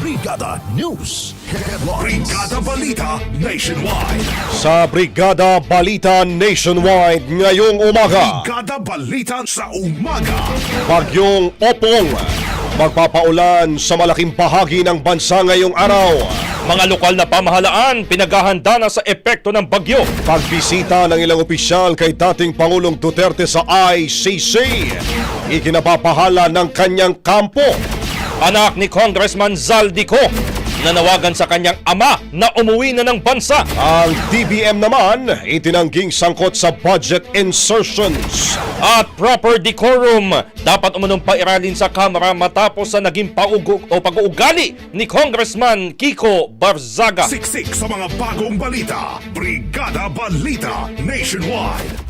Brigada News Headlines. Brigada Balita Nationwide. Sa Brigada Balita Nationwide ngayong umaga, Brigada Balita sa umaga. Bagyong Opong magpapaulan sa malaking bahagi ng bansa ngayong araw. Mga lokal na pamahalaan pinaghahanda na sa epekto ng bagyo. Pagbisita ng ilang opisyal kay dating Pangulong Duterte sa ICC, ikinapapahala ng kanyang kampo. Anak ni Congressman Zaldico nanawagan sa kanyang ama na umuwi na ng bansa. Ang DBM naman itinangging sangkot sa budget insertions. At proper decorum dapat umunong pairalin sa Kamara matapos sa naging paugo o pag-uugali ni Congressman Kiko Barzaga. Siksik sa mga bagong balita. Brigada Balita Nationwide.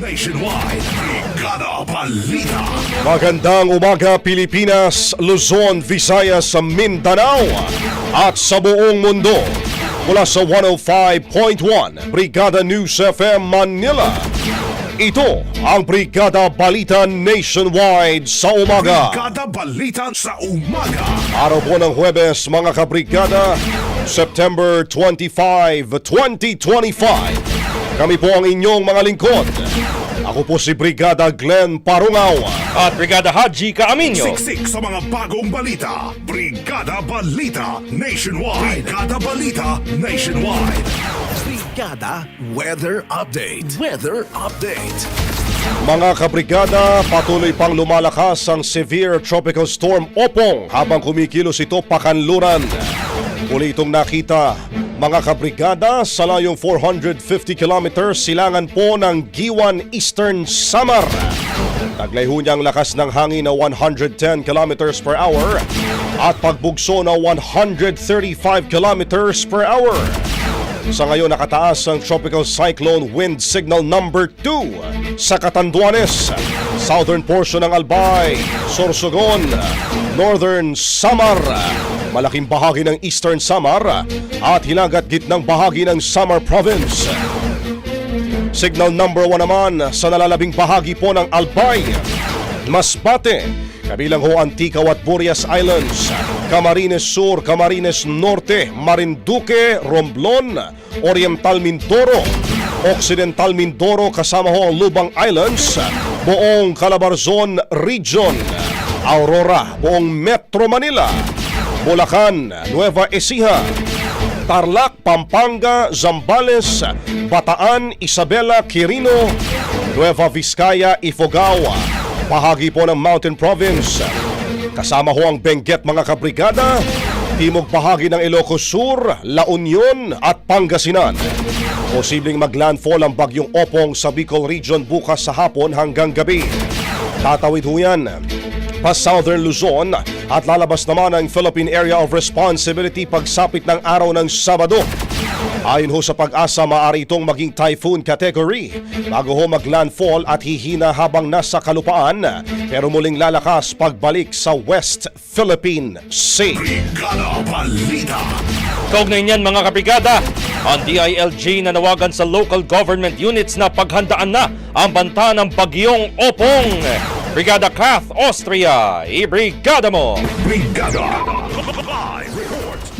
Nationwide. Brigada Balita. Magandang umaga Pilipinas, Luzon, Visayas, Mindanao at sa buong mundo. Mula sa 105.1 Brigada News FM Manila. Ito ang Brigada Balita Nationwide sa umaga. Brigada Balita sa umaga. Araw po ng Huwebes mga kabrigada, September 25, 2025. Kami po ang inyong mga lingkod. Ako po si Brigada Glenn Parungaw. At Brigada Haji Kaaminyo. Siksik sa mga bagong balita. Brigada Balita Nationwide. Brigada Balita Nationwide. Brigada Weather Update. Weather Update. Mga kabrigada, patuloy pang lumalakas ang severe tropical storm Opong habang kumikilos ito pakanluran. Uli itong nakita, mga kabrigada, sa layong 450 kilometers silangan po ng Giwan Eastern Samar. Taglay ho niyang lakas ng hangin na 110 kilometers per hour at pagbugso na 135 kilometers per hour. Sa ngayon nakataas ang Tropical Cyclone Wind Signal number 2 sa Catanduanes. Southern portion ng Albay, Sorsogon, northern Samar, malaking bahagi ng eastern Samar at hilagat gitnang bahagi ng Samar Province. Signal number 1 naman sa nalalabing bahagi po ng Albay, Masbate, kabilang ho Anticaw at Burias Islands, Camarines Sur, Camarines Norte, Marinduque, Romblon, Oriental Mindoro, Occidental Mindoro kasama ho ang Lubang Islands, buong Calabarzon Region, Aurora, buong Metro Manila, Bulacan, Nueva Ecija, Tarlac, Pampanga, Zambales, Bataan, Isabela, Quirino, Nueva Vizcaya, Ifugao, bahagi po ng Mountain Province. Kasama ho ang Benguet mga kabrigada, timog bahagi ng Ilocos Sur, La Union at Pangasinan. Posibleng maglandfall ang bagyong Opong sa Bicol Region bukas sa hapon hanggang gabi. Tatawid ho yan pa Southern Luzon at lalabas naman ang Philippine Area of Responsibility pagsapit ng araw ng Sabado. Ayon ho sa pag-asa, maaari itong maging typhoon category bago ho maglandfall at hihina habang nasa kalupaan pero muling lalakas pagbalik sa West Philippine Sea. Brigada Balita. Kaugnay niyan mga kabrigada, ang DILG nanawagan sa local government units na paghandaan na ang banta ng bagyong Opong. Brigada Kath Austria, ibrigada mo! Brigada.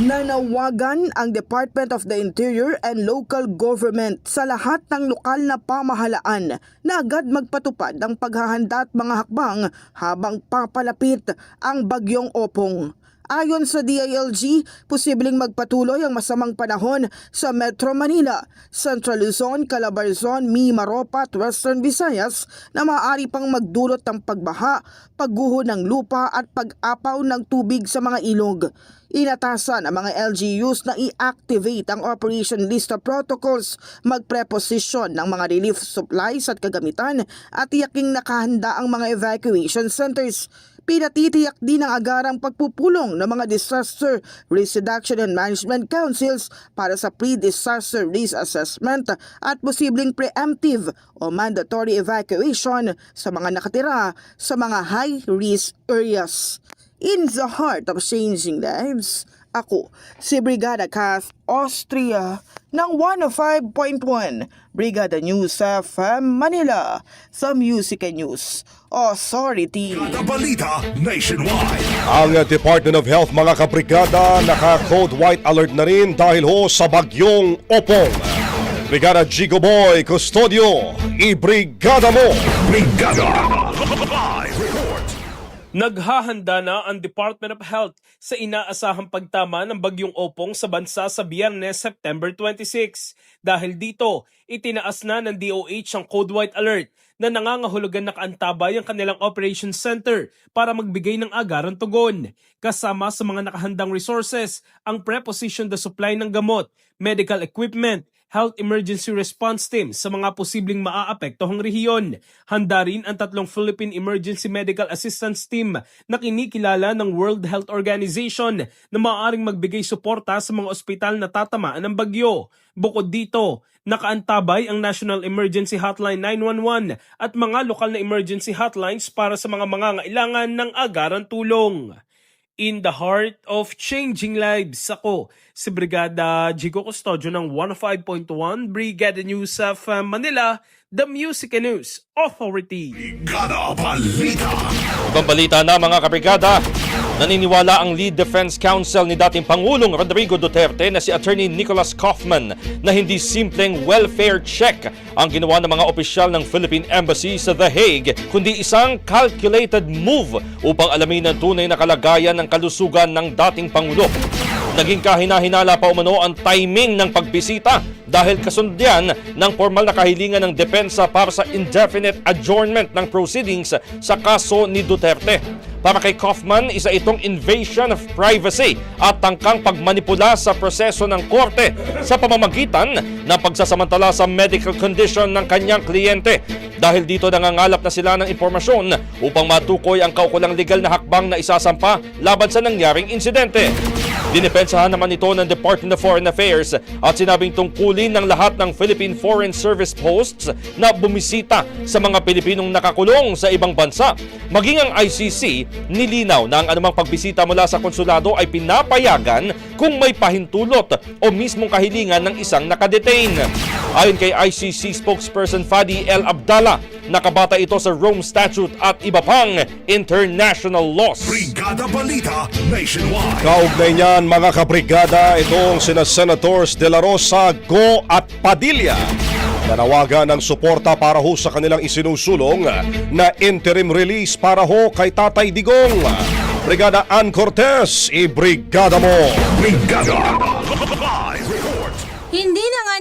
Nanawagan ang Department of the Interior and Local Government sa lahat ng lokal na pamahalaan na agad magpatupad ng paghahanda at mga hakbang habang papalapit ang bagyong opong. Ayon sa DILG, posibleng magpatuloy ang masamang panahon sa Metro Manila, Central Luzon, Calabarzon, Mimaropa at Western Visayas na maaari pang magdulot ng pagbaha, pagguho ng lupa at pag-apaw ng tubig sa mga ilog. Inatasan ang mga LGUs na i-activate ang Operation Lista Protocols, magpreposisyon ng mga relief supplies at kagamitan at tiyaking nakahanda ang mga evacuation centers. Pinatitiyak din ang agarang pagpupulong ng mga Disaster Risk Reduction and Management Councils para sa pre-disaster risk assessment at posibleng preemptive o mandatory evacuation sa mga nakatira sa mga high-risk areas. In the heart of changing lives, ako si Brigada Kath Austria ng 105.1 Brigada News FM Manila sa Music and News Authority. Balita Nationwide. Ang Department of Health mga kabrigada naka-code white alert na rin dahil ho sa bagyong Opong. Brigada Gigo Boy Custodio, ibrigada mo! Brigada. Naghahanda na ang Department of Health sa inaasahang pagtama ng bagyong opong sa bansa sa biyernes September 26. Dahil dito, itinaas na ng DOH ang Code White Alert na nangangahulugan na kaantabay ang kanilang Operation Center para magbigay ng agarang tugon. Kasama sa mga nakahandang resources ang preposition the supply ng gamot, medical equipment, Health Emergency Response Team sa mga posibleng maaapektohang rehiyon. Handa rin ang tatlong Philippine Emergency Medical Assistance Team na kinikilala ng World Health Organization na maaaring magbigay suporta sa mga ospital na tatamaan ng bagyo. Bukod dito, nakaantabay ang National Emergency Hotline 911 at mga lokal na emergency hotlines para sa mga mangangailangan ng agarang tulong in the heart of changing lives. Ako, si Brigada Jigo Custodio ng 105.1 Brigada News of uh, Manila, the Music and News Authority. Brigada Balita. Ibang balita na mga kabrigada, naniniwala ang lead defense counsel ni dating Pangulong Rodrigo Duterte na si Attorney Nicholas Kaufman na hindi simpleng welfare check ang ginawa ng mga opisyal ng Philippine Embassy sa The Hague, kundi isang calculated move upang alamin ang tunay na kalagayan ng kalusugan ng dating Pangulo. Naging kahina-hinala pa umano ang timing ng pagbisita dahil kasundian ng formal na kahilingan ng depensa para sa indefinite adjournment ng proceedings sa kaso ni Duterte. Para kay Kaufman, isa itong invasion of privacy at tangkang pagmanipula sa proseso ng korte sa pamamagitan ng pagsasamantala sa medical condition ng kanyang kliyente. Dahil dito nangangalap na sila ng impormasyon upang matukoy ang kaukulang legal na hakbang na isasampa laban sa nangyaring insidente. Dinipensahan naman ito ng Department of Foreign Affairs at sinabing tungkulin ng lahat ng Philippine Foreign Service posts na bumisita sa mga Pilipinong nakakulong sa ibang bansa. Maging ang ICC, nilinaw na ang anumang pagbisita mula sa konsulado ay pinapayagan kung may pahintulot o mismong kahilingan ng isang nakadetain. Ayon kay ICC spokesperson Fadi El Abdallah, nakabata ito sa Rome Statute at iba pang international laws. Brigada Balita Nationwide. Kaugnay niyan mga kabrigada, itong sina Senators De La Rosa, Go at Padilla nanawagan ng suporta para ho sa kanilang isinusulong na interim release para ho kay Tatay Digong. Brigada Ann Cortez, i-brigada mo! Brigada Live Report. Hindi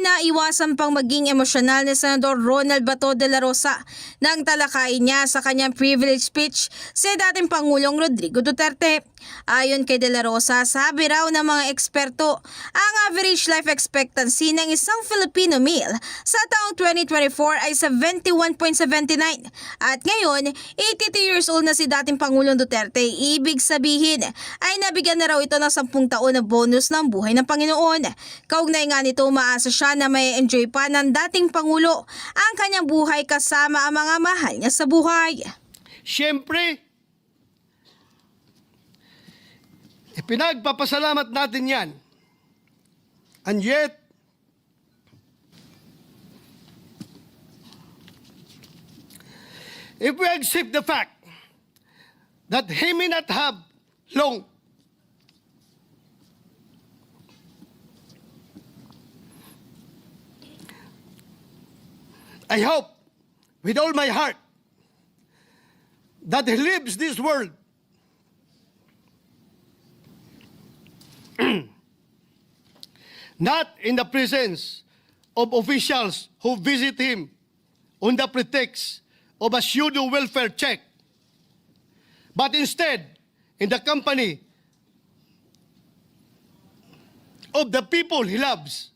naiwasan pang maging emosyonal ni Senador Ronald Bato de la Rosa nang talakayin niya sa kanyang privilege speech si dating Pangulong Rodrigo Duterte. Ayon kay de la Rosa, sabi raw ng mga eksperto, ang average life expectancy ng isang Filipino male sa taong 2024 ay 71.79 at ngayon 82 years old na si dating Pangulong Duterte. Ibig sabihin ay nabigyan na raw ito ng 10 taon na bonus ng buhay ng Panginoon. Kaugnay nga nito umaasa siya na may enjoy pa ng dating Pangulo ang kanyang buhay kasama ang mga mahal niya sa buhay. Siyempre, ipinagpapasalamat natin yan. And yet, if we accept the fact that he may not have long I hope with all my heart that he leaves this world not in the presence of officials who visit him on the pretext of a pseudo welfare check, but instead in the company of the people he loves.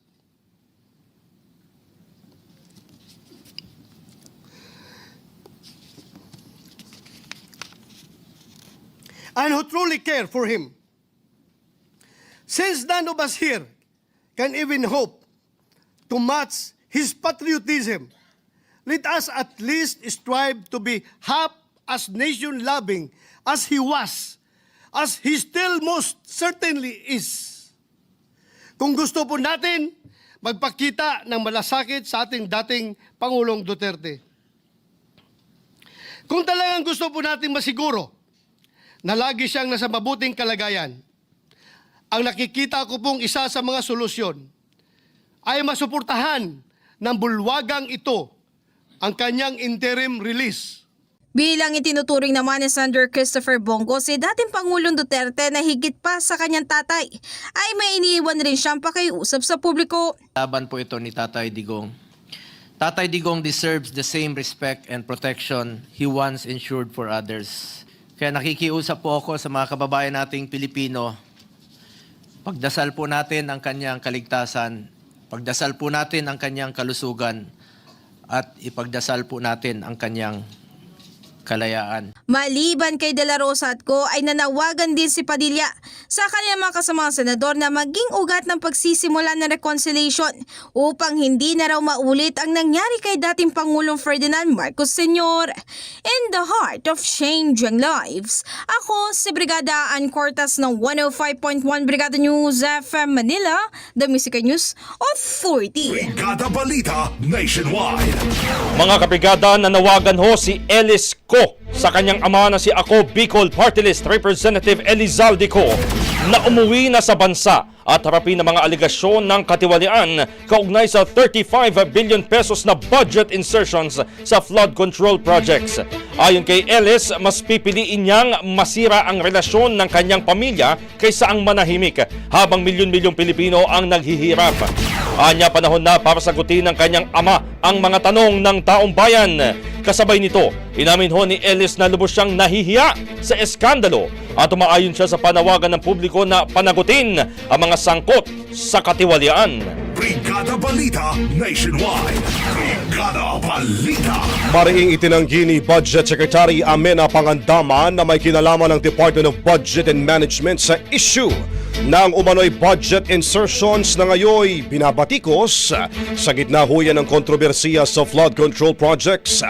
and who truly care for him. Since none of us here can even hope to match his patriotism, let us at least strive to be half as nation loving as he was, as he still most certainly is. Kung gusto po natin magpakita ng malasakit sa ating dating Pangulong Duterte. Kung talagang gusto po natin masiguro na lagi siyang nasa mabuting kalagayan. Ang nakikita ko pong isa sa mga solusyon ay masuportahan ng bulwagang ito ang kanyang interim release. Bilang itinuturing naman ni Senator Christopher Bongo si dating Pangulong Duterte na higit pa sa kanyang tatay ay may iniiwan rin siyang pakiusap sa publiko. Laban po ito ni Tatay Digong. Tatay Digong deserves the same respect and protection he once ensured for others. Kaya nakikiusap po ako sa mga kababayan nating Pilipino. Pagdasal po natin ang kanyang kaligtasan, pagdasal po natin ang kanyang kalusugan, at ipagdasal po natin ang kanyang kalayaan. Maliban kay De La Rosa at ko ay nanawagan din si Padilla sa kanyang mga kasamang senador na maging ugat ng pagsisimula ng reconciliation upang hindi na raw maulit ang nangyari kay dating Pangulong Ferdinand Marcos Sr. In the heart of changing lives, ako si Brigada Ann Cortas ng 105.1 Brigada News FM Manila, The Music News Authority. Brigada Balita Nationwide. Mga kabrigada, nanawagan ho si Ellis Co sa kanyang ama na si Ako Bicol Party List Representative Elizalde Co na umuwi na sa bansa at harapin ang mga aligasyon ng katiwalian kaugnay sa 35 billion pesos na budget insertions sa flood control projects. Ayon kay Ellis, mas pipiliin niyang masira ang relasyon ng kanyang pamilya kaysa ang manahimik habang milyon-milyong Pilipino ang naghihirap. Anya panahon na para sagutin ng kanyang ama ang mga tanong ng taong bayan. Kasabay nito, inamin ho ni Ellis na lubos siyang nahihiya sa eskandalo at umaayon siya sa panawagan ng publiko na panagutin ang mga sangkot sa katiwalian. Brigada Balita Nationwide. Brigada Balita. Mariing itinanggi ni Budget Secretary Amena Pangandaman na may kinalaman ng Department of Budget and Management sa issue ng umano'y budget insertions na ngayoy binabatikos sa gitna ho yan ng kontrobersiya sa flood control projects.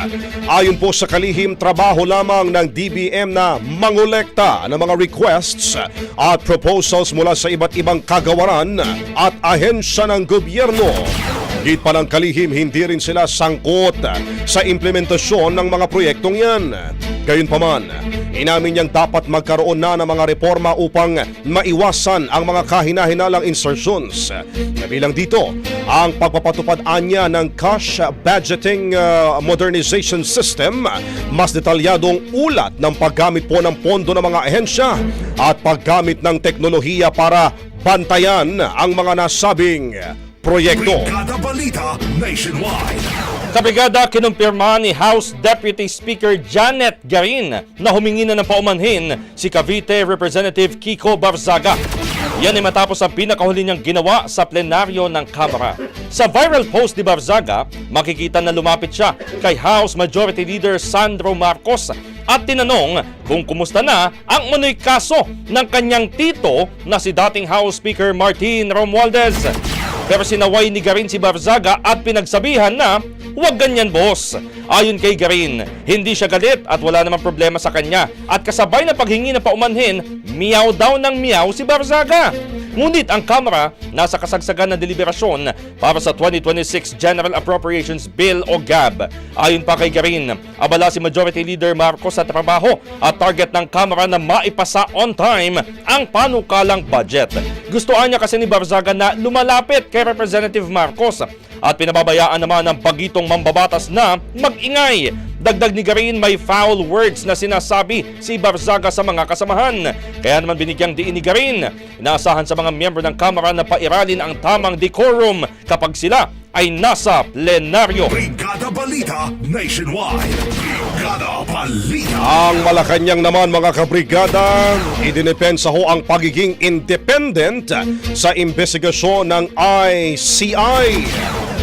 Ayon po sa kalihim, trabaho lamang ng DBM na mangolekta ng mga requests at proposals mula sa iba't ibang kagawaran at ahensya ng gobyerno. Git pa ng kalihim, hindi rin sila sangkot sa implementasyon ng mga proyektong yan. Gayunpaman, inamin niyang dapat magkaroon na ng mga reforma upang maiwasan ang mga kahinahinalang insertions. Kabilang dito, ang pagpapatupad anya ng cash budgeting uh, modernization system, mas detalyadong ulat ng paggamit po ng pondo ng mga ahensya at paggamit ng teknolohiya para bantayan ang mga nasabing proyekto. Brigada Balita Nationwide. Kabrigada, kinumpirma ni House Deputy Speaker Janet Garin na humingi na ng paumanhin si Cavite Representative Kiko Barzaga. Yan ay matapos ang pinakahuli niyang ginawa sa plenaryo ng Kamara. Sa viral post ni Barzaga, makikita na lumapit siya kay House Majority Leader Sandro Marcos at tinanong kung kumusta na ang manoy kaso ng kanyang tito na si dating House Speaker Martin Romualdez. Pero sinaway ni Garin si Barzaga at pinagsabihan na huwag ganyan boss. Ayon kay Garin, hindi siya galit at wala namang problema sa kanya at kasabay na paghingi ng paumanhin, miyaw daw ng miyaw si Barzaga. Ngunit ang Kamara nasa kasagsagan ng deliberasyon para sa 2026 General Appropriations Bill o GAB. Ayon pa kay Garin, abala si Majority Leader Marcos sa trabaho at target ng Kamara na maipasa on time ang panukalang budget. Gustoan niya kasi ni Barzaga na lumalapit kay Representative Marcos at pinababayaan naman ng bagitong mambabatas na mag-ingay. Dagdag ni Garin may foul words na sinasabi si Barzaga sa mga kasamahan. Kaya naman binigyang diin ni Garin. Inaasahan sa mga miyembro ng Kamara na pairalin ang tamang decorum kapag sila ay nasa plenaryo. Brigada Balita Nationwide. Brigada Balita. Ang Malacanang naman mga kabrigada, idinepensa ho ang pagiging independent sa investigasyon ng ICI.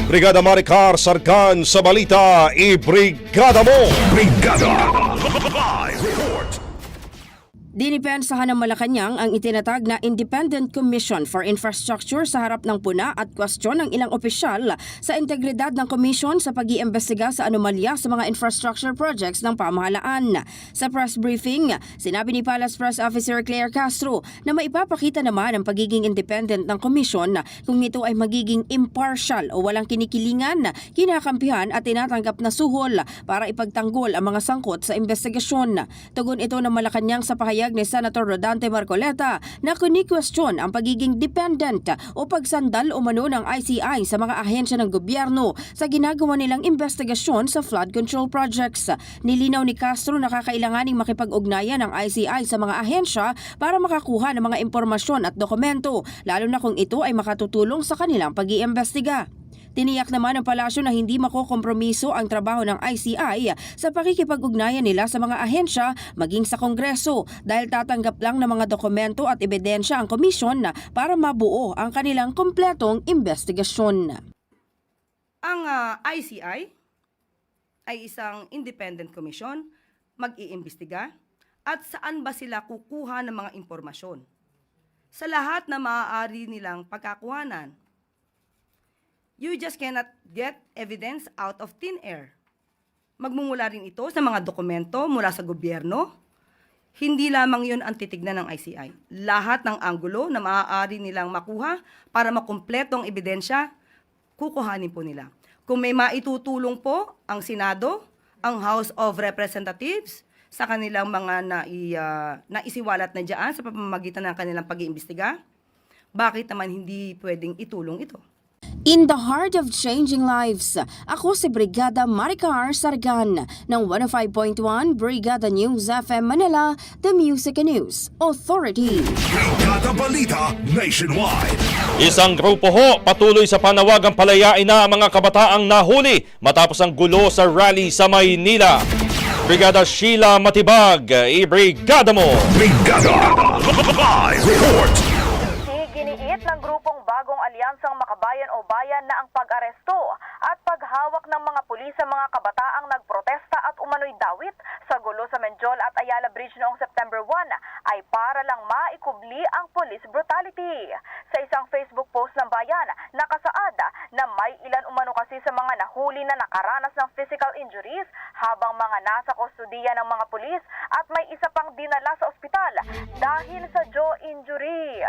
Brigada Maricar Sargan sa balita, i-brigada mo! Brigada. Live. Dinipensahan ng Malacanang ang itinatag na Independent Commission for Infrastructure sa harap ng puna at kwestiyon ng ilang opisyal sa integridad ng komisyon sa pag-iimbestiga sa anomalya sa mga infrastructure projects ng pamahalaan. Sa press briefing, sinabi ni Palace Press Officer Claire Castro na maipapakita naman ang pagiging independent ng komisyon kung ito ay magiging impartial o walang kinikilingan, kinakampihan at tinatanggap na suhol para ipagtanggol ang mga sangkot sa investigasyon. Tugon ito ng Malacanang sa pahayag ni Senator Rodante Marcoleta na kuni-question ang pagiging dependent o pagsandal umano ng ICI sa mga ahensya ng gobyerno sa ginagawa nilang investigasyon sa flood control projects. Nilinaw ni Castro na kakailanganing makipag-ugnayan ng ICI sa mga ahensya para makakuha ng mga impormasyon at dokumento, lalo na kung ito ay makatutulong sa kanilang pag-iimbestiga. Tiniyak naman ng palasyo na hindi makokompromiso ang trabaho ng ICI sa pakikipag-ugnayan nila sa mga ahensya maging sa Kongreso dahil tatanggap lang ng mga dokumento at ebidensya ang komisyon para mabuo ang kanilang kompletong investigasyon. Ang ah, ICI ay isang independent commission, mag-iimbestiga, at saan ba sila kukuha ng mga impormasyon? Sa lahat na maaari nilang pagkakuhanan. You just cannot get evidence out of thin air. Magmumula rin ito sa mga dokumento mula sa gobyerno. Hindi lamang yun ang titignan ng ICI. Lahat ng anggulo na maaari nilang makuha para makumpletong ebidensya, kukuhanin po nila. Kung may maitutulong po ang Senado, ang House of Representatives, sa kanilang mga nai, ah, naisiwalat na dyan sa pamamagitan ng kanilang pag-iimbestiga, bakit naman hindi pwedeng itulong ito? In the heart of changing lives, ako si Brigada Maricar Sargan ng 105.1 Brigada News FM Manila, The Music and News Authority. Brigada Balita Nationwide. Isang grupo ho patuloy sa panawagang palayain na ang mga kabataang nahuli matapos ang gulo sa rally sa Maynila. Brigada Sheila Matibag, i-brigada mo! Brigada. Live report. Iginiit ng grupong bagong alyansang makabayan o bayan na ang pag-aresto at paghawak ng mga pulis sa mga kabataang nagprotesta protesta at umano'y dawit sa gulo sa Menjol at Ayala Bridge noong September 1 ay para lang maikubli ang police brutality. Sa isang Facebook post ng bayan, na may ilan umano kasi sa mga nahuli na nakaranas ng physical injuries habang mga nasa kustudiya ng mga pulis at may isa pang dinala sa ospital dahil sa jaw injury.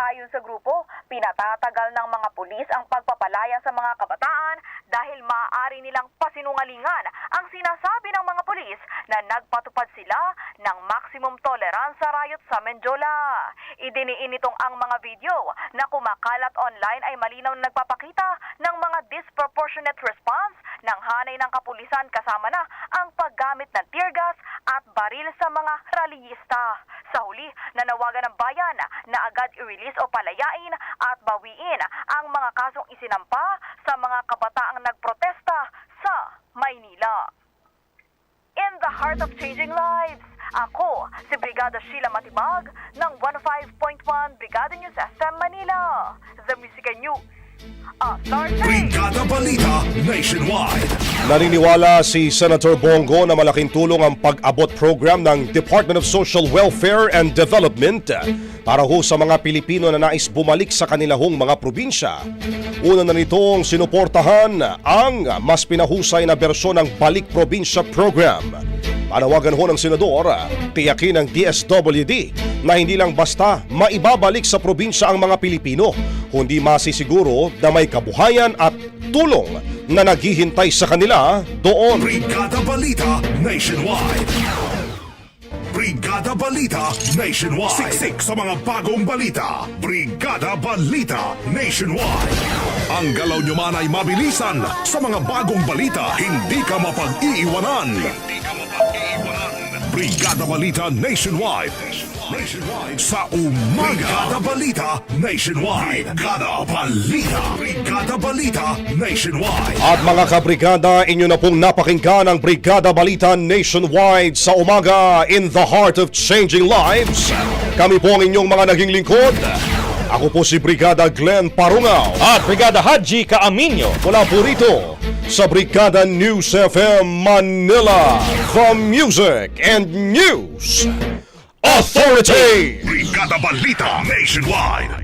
Ayon sa grupo, pinatatagal ng mga pulis ang pagpapalaya sa mga kabataan dahil maaari nilang pasinungalingan ang sinasabi ng mga pulis na nagpatupad sila ng maximum tolerance sa riot sa Menjola. Idiniin nitong ang mga video na kumakalat online ay malinaw na nagpapakita ng mga disproportionate response ng hanay ng kapulisan kasama na ang paggamit ng tear gas at baril sa mga rallyista. Sa huli, nanawagan ng bayan na agad i-release o palayain at bawiin ang mga kasong isinampa sa mga kabataang nagprotesta sa Maynila. In the heart of changing lives, ako si Brigada Sheila Matibag ng 105.1 Brigada News FM Manila. The Music News. Brigada Balita Nationwide. Naniniwala si Senator Bongo na malaking tulong ang pag-abot program ng Department of Social Welfare and Development para ho sa mga Pilipino na nais bumalik sa kanilahong mga probinsya. Una na nitong sinuportahan ang mas pinahusay na bersyon ng Balik Probinsya Program. Panawagan ho ng Senador, tiyakin ng DSWD na hindi lang basta maibabalik sa probinsya ang mga Pilipino, kundi masisiguro na may kabuhayan at tulong na naghihintay sa kanila doon. Brigada Balita Nationwide. Brigada Balita Nationwide. Siksik sa mga bagong balita. Brigada Balita Nationwide. Ang galaw nyo man ay mabilisan sa mga bagong balita. Hindi ka mapag-iiwanan. Hindi ka mapag-iiwanan. Brigada Balita Nationwide. Nationwide sa umaga. Brigada Balita Nationwide. Brigada Balita. Brigada Balita Nationwide. At mga kabrigada, inyo na pong napakinggan ang Brigada Balita Nationwide sa umaga in the heart of changing lives. Kami po ang inyong mga naging lingkod. Ako po si Brigada Glenn Parungaw. At Brigada Haji Kaaminyo. Mula po rito sa Brigada News FM Manila, the Music and News Authority. Brigada Balita Nationwide.